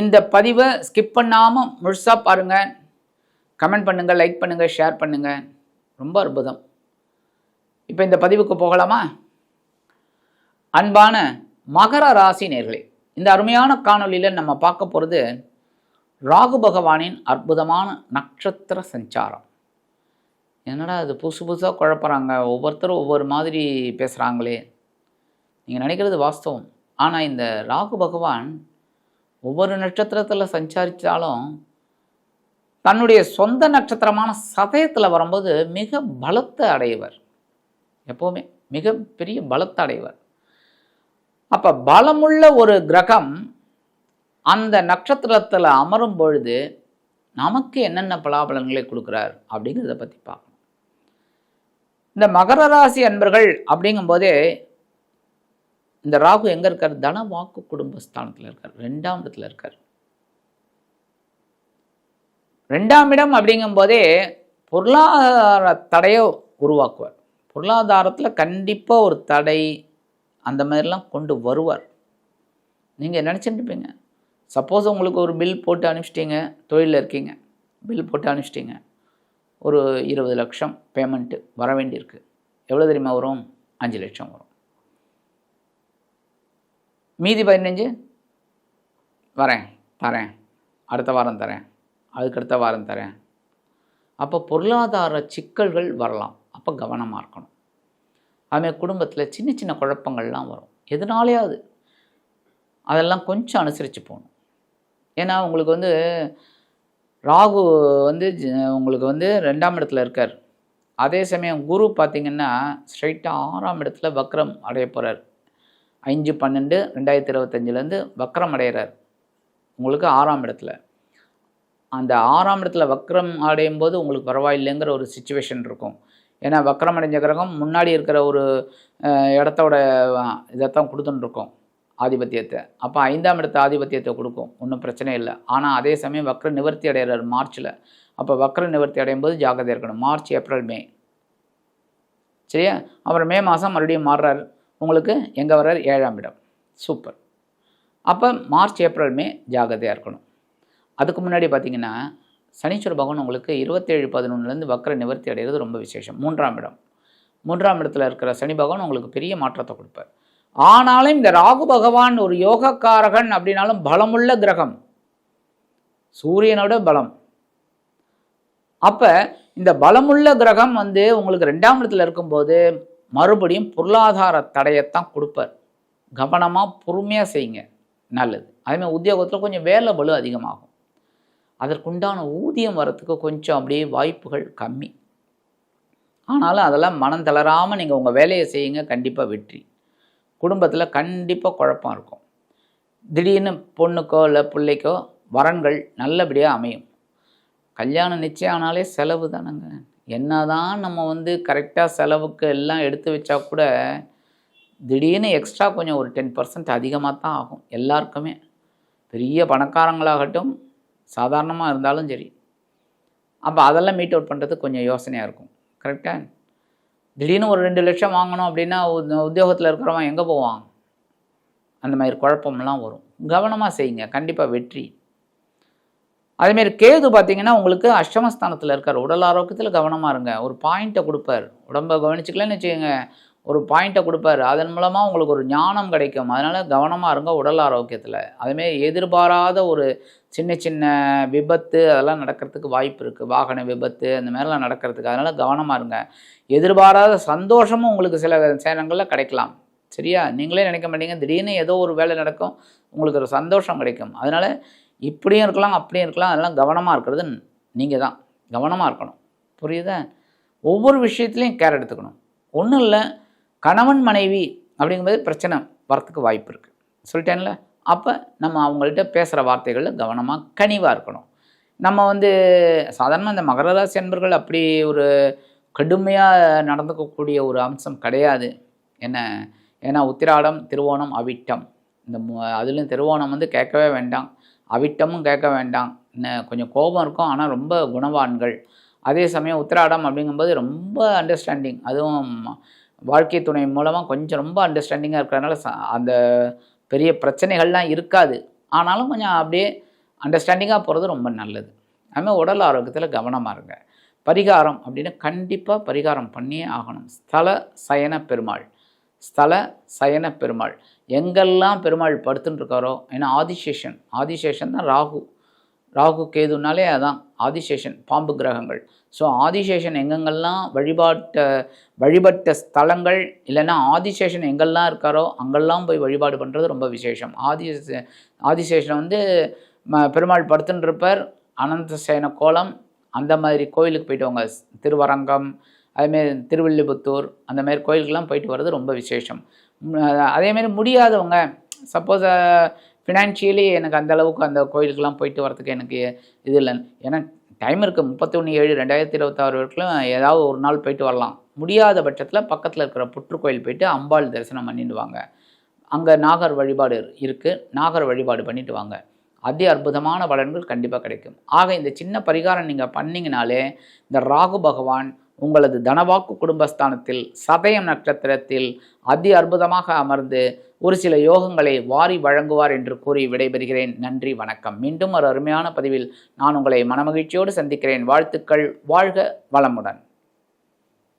இந்த பதிவை ஸ்கிப் பண்ணாமல் முழுசாக பாருங்கள் கமெண்ட் பண்ணுங்கள் லைக் பண்ணுங்கள் ஷேர் பண்ணுங்கள் ரொம்ப அற்புதம். இப்போ இந்த பதிவுக்கு போகலாமா? அன்பான மகர ராசி நேர்களே இந்த அருமையான காணொலியில் நம்ம பார்க்க போகிறது ராகு பகவானின் அற்புதமான நட்சத்திர சஞ்சாரம். என்னடா அது புதுசு புதுசாக குழப்பறாங்க. ஒவ்வொருத்தரும் ஒவ்வொரு மாதிரி பேசுகிறாங்களே நீங்கள் நினைக்கிறது வாஸ்தவம். ஆனால் இந்த ராகு பகவான் ஒவ்வொரு நட்சத்திரத்தில் சஞ்சாரித்தாலும் தன்னுடைய சொந்த நட்சத்திரமான சதயத்தில் வரும்போது மிக பலத்தை அடைவர். எப்போவுமே மிக பெரிய பலத்தை அடைவர். அப்போ பலமுள்ள ஒரு கிரகம் அந்த நட்சத்திரத்தில் அமரும் பொழுது நமக்கு என்னென்ன பலாபலன்களை கொடுக்குறார் அப்படிங்கிறத பற்றி பார்க்கணும். இந்த மகர ராசி அன்பர்கள் அப்படிங்கும்போதே இந்த ராகு எங்கே இருக்கார்? தன வாக்கு குடும்பஸ்தானத்தில் இருக்கார். ரெண்டாம் இடத்துல இருக்கார். ரெண்டாம் இடம் அப்படிங்கும்போதே பொருளாதார தடையை உருவாக்குவார். பொருளாதாரத்தில் கண்டிப்பாக ஒரு தடை அந்த மாதிரிலாம் கொண்டு வருவார். நீங்கள் நினச்சிட்டு இருப்பீங்க. சப்போஸ் உங்களுக்கு ஒரு பில் போட்டு அனுப்பிச்சிட்டிங்க தொழிலில் இருக்கீங்க பில் போட்டு அனுப்பிச்சிட்டிங்க. ஒரு இருபது லட்சம் பேமெண்ட்டு வர வேண்டியிருக்கு. எவ்வளோ தெரியுமா வரும்? அஞ்சு லட்சம் வரும். மீதி பதினஞ்சு? வரேன் தரேன். அடுத்த வாரம் தரேன். அதுக்கடுத்த வாரம் தரேன். அப்போ பொருளாதார சிக்கல்கள் வரலாம். அப்போ கவனமாக இருக்கணும். அதுமாதிரி குடும்பத்தில் சின்ன சின்ன குழப்பங்கள்லாம் வரும். எதனாலேயாவது? அதெல்லாம் கொஞ்சம் அனுசரித்து போகணும். ஏன்னா உங்களுக்கு வந்து ராகு வந்து உங்களுக்கு வந்து ரெண்டாம் இடத்துல இருக்கார். அதே சமயம் குரு பார்த்திங்கன்னா ஸ்ட்ரைட்டாக ஆறாம் இடத்துல வக்ரம் அடைய போகிறார் அஞ்சு பன்னெண்டு ரெண்டாயிரத்தி இருபத்தஞ்சிலேருந்து வக்ரம் அடைகிறார். உங்களுக்கு ஆறாம் இடத்துல. அந்த ஆறாம் இடத்துல வக்ரம் அடையும் போது உங்களுக்கு பரவாயில்லைங்கிற ஒரு சுச்சுவேஷன் இருக்கும். ஏன்னா வக்ரம் அடைஞ்ச கிரகம் முன்னாடி இருக்கிற ஒரு இடத்தோட இதைத்தான் கொடுத்துட்டுருக்கோம். ஆதிபத்தியத்தை. அப்போ ஐந்தாம் இடத்த ஆதிபத்தியத்தை கொடுக்கும். ஒன்றும் பிரச்சனை இல்லை. ஆனால் அதே சமயம் வக்ர நிவர்த்தி அடைகிறார் மார்ச்சில் அப்போ வக்ர நிவர்த்தி அடையும் போது ஜாக்கிரதை இருக்கணும். March April May. சரியா? அப்புறம் மே மாதம் மறுபடியும் மாறுறாரு. உங்களுக்கு எங்கே வர்றார்? ஏழாம் இடம். சூப்பர் அப்போ மார்ச் ஏப்ரல் மே ஜாகிரதையாக இருக்கணும். அதுக்கு முன்னாடி பார்த்தீங்கன்னா சனீஸ்வர பகவான் உங்களுக்கு இருபத்தேழு பதினொன்றுலேருந்து வக்கர நிவர்த்தி அடைகிறது ரொம்ப விசேஷம். மூன்றாம் இடம். மூன்றாம் இடத்துல இருக்கிற சனி பகவான் உங்களுக்கு பெரிய மாற்றத்தை கொடுப்பார். ஆனாலும் இந்த ராகு பகவான் ஒரு யோகக்காரகன் அப்படின்னாலும் பலமுள்ள கிரகம். சூரியனோட பலம். அப்போ இந்த பலமுள்ள கிரகம் வந்து உங்களுக்கு ரெண்டாம் இடத்துல இருக்கும்போது மறுபடியும் பொருளாதார தடையைத்தான் கொடுப்பார். கவனமாக பொறுமையாக செய்யுங்க. நல்லது. அதேமாதிரி உத்தியோகத்தில் கொஞ்சம் வேலை பலு அதிகமாகும். அதற்குண்டான ஊதியம் வரத்துக்கு கொஞ்சம் அப்படியே வாய்ப்புகள் கம்மி. ஆனாலும் அதெல்லாம் மனம் தளராமல் நீங்கள் உங்கள் வேலையை செய்யுங்க கண்டிப்பாக வெற்றி. குடும்பத்தில் கண்டிப்பாக குழப்பம் இருக்கும். திடீர்னு பொண்ணுக்கோ இல்லை பிள்ளைக்கோ வரன்கள் நல்லபடியாக அமையும். கல்யாணம் நிச்சயம் ஆனாலே செலவு தானங்க. என்னதான் நம்ம வந்து கரெக்டாக செலவுக்கு எல்லாம் எடுத்து வச்சா கூட திடீர்னு எக்ஸ்ட்ரா கொஞ்சம் ஒரு டென் பர்சன்ட் அதிகமாக தான் ஆகும் எல்லாருக்குமே. பெரிய பணக்காரங்களாகட்டும் சாதாரணமாக இருந்தாலும் சரி. அப்போ அதெல்லாம் மீட் அவுட் பண்ணுறது கொஞ்சம் யோசனையாக இருக்கும் கரெக்டாக திடீர்னு ஒரு ரெண்டு லட்சம் வாங்கணும் அப்படின்னா உத்தியோகத்தில் இருக்கிறவன் எங்கே போவான்? அந்த மாதிரி குழப்பம்லாம் வரும். கவனமாக செய்யுங்க கண்டிப்பாக வெற்றி. அதேமாரி கேது பார்த்தீங்கன்னா உங்களுக்கு அஷ்டமஸ்தானத்தில் இருக்கார். உடல் ஆரோக்கியத்தில் கவனமாக இருங்க. ஒரு பாயிண்ட்டை கொடுப்பார். உடம்பை கவனிச்சிக்கலன்னு வச்சுக்கோங்க. ஒரு பாயிண்ட்டை கொடுப்பாரு. அதன் மூலமாக உங்களுக்கு ஒரு ஞானம் கிடைக்கும். அதனால் கவனமாக இருங்க உடல் ஆரோக்கியத்தில். அதுமாரி எதிர்பாராத ஒரு சின்ன சின்ன விபத்து அதெல்லாம் நடக்கிறதுக்கு வாய்ப்பு இருக்குது வாகன விபத்து அந்த மாதிரிலாம் நடக்கிறதுக்கு. அதனால் கவனமாக இருங்க. எதிர்பாராத சந்தோஷமும் உங்களுக்கு சில சேனங்களில் கிடைக்கலாம். சரியா? நீங்களே நினைக்க மாட்டீங்க. திடீர்னு ஏதோ ஒரு வேலை நடக்கும். உங்களுக்கு ஒரு சந்தோஷம் கிடைக்கும். அதனால் இப்படியும் இருக்கலாம் அப்படியும் இருக்கலாம். அதெல்லாம் கவனமாக இருக்கிறது நீங்கள் தான். கவனமாக இருக்கணும். புரியுதா? ஒவ்வொரு விஷயத்துலையும் கேர் எடுத்துக்கணும். ஒன்றும் இல்லை கணவன் மனைவி அப்படிங்கும்போது பிரச்சனை வரத்துக்கு வாய்ப்பு இருக்குது சொல்லிட்டேன்ல? அப்போ நம்ம அவங்கள்ட்ட பேசுகிற வார்த்தைகளில் கவனமாக கனிவாக இருக்கணும். நம்ம வந்து சாதாரணமாக இந்த மகர ராசி அன்பர்கள் அப்படி ஒரு கடுமையாக நடந்துக்கக்கூடிய ஒரு அம்சம் கிடையாது. என்ன? ஏன்னா உத்திராடம் திருவோணம் அவிட்டம். இந்த அதுலேயும் திருவோணம் வந்து கேட்கவே வேண்டாம். அவிட்டமும் கேட்க வேண்டாம். இன்னும் கொஞ்சம் கோபம் இருக்கும் ஆனால் ரொம்ப குணவான்கள். அதே சமயம் உத்திராடம் அப்படிங்கும்போது ரொம்ப அண்டர்ஸ்டாண்டிங் அதுவும் வாழ்க்கை துணை மூலமாக கொஞ்சம் ரொம்ப அண்டர்ஸ்டாண்டிங்காக இருக்கிறதுனால அந்த பெரிய பிரச்சனைகள்லாம் இருக்காது. ஆனாலும் கொஞ்சம் அப்படியே அண்டர்ஸ்டாண்டிங்காக போகிறது ரொம்ப நல்லது. அதுமாதிரி உடல் ஆரோக்கியத்தில் கவனமாக இருங்க. பரிகாரம் அப்படின்னு கண்டிப்பாக பரிகாரம் பண்ணியே ஆகணும். ஸ்தல சயன பெருமாள். ஸ்தல சயன பெருமாள். எங்கெல்லாம் பெருமாள் படுத்துட்டுருக்காரோ ஏன்னா ஆதிசேஷன் ஆதிசேஷன் தான் ராகு. ராகு கேதுனாலே அதான் ஆதிசேஷன் பாம்பு கிரகங்கள். ஸோ ஆதிசேஷன் எங்கெங்கெல்லாம் வழிபாட்ட வழிபட்ட ஸ்தலங்கள் இல்லைன்னா ஆதிசேஷன் எங்கெல்லாம் இருக்காரோ அங்கெல்லாம் போய் வழிபாடு பண்ணுறது ரொம்ப விசேஷம். ஆதி ஆதிசேஷன் வந்து பெருமாள் படுத்துன்னு இருப்பார் அனந்த சேன கோலம் அந்த மாதிரி கோயிலுக்கு போயிட்டு வாங்க. திருவரங்கம் அதேமாரி திருவில்லிபுத்தூர் அந்த மாதிரி கோயிலுக்கெல்லாம் போயிட்டு வர்றது ரொம்ப விசேஷம். அதேமாரி முடியாதவங்க சப்போஸ் ஃபினான்ஷியலி எனக்கு அந்த அளவுக்கு அந்த கோயிலுக்கெல்லாம் போயிட்டு வரதுக்கு எனக்கு இது இல்லை. ஏன்னா டைம் இருக்குது முப்பத்தி ஒன்று ஏழு ரெண்டாயிரத்தி இருபத்தாறு வரைக்கும் ஏதாவது ஒரு நாள் போயிட்டு வரலாம். முடியாத பட்சத்தில் பக்கத்தில் இருக்கிற புற்றுக்கோயில் போயிட்டு அம்பாள் தரிசனம் பண்ணிட்டு வாங்க அங்கே நாகர் வழிபாடு இருக்குது நாகர் வழிபாடு பண்ணிட்டு வாங்க. அதி அற்புதமான பலன்கள் கண்டிப்பாக கிடைக்கும். ஆக இந்த சின்ன பரிகாரம் நீங்கள் பண்ணிங்கனாலே இந்த ராகு பகவான் உங்களது தனவாக்கு குடும்பஸ்தானத்தில் சதயம் நட்சத்திரத்தில் அதி அற்புதமாக அமர்ந்து ஒரு சில யோகங்களை வாரி வழங்குவார் என்று கூறி விடைபெறுகிறேன். நன்றி வணக்கம். மீண்டும் ஒரு அருமையான பதிவில் நான் உங்களை மனமகிழ்ச்சியோடு சந்திக்கிறேன். வாழ்த்துக்கள். வாழ்க வளமுடன்.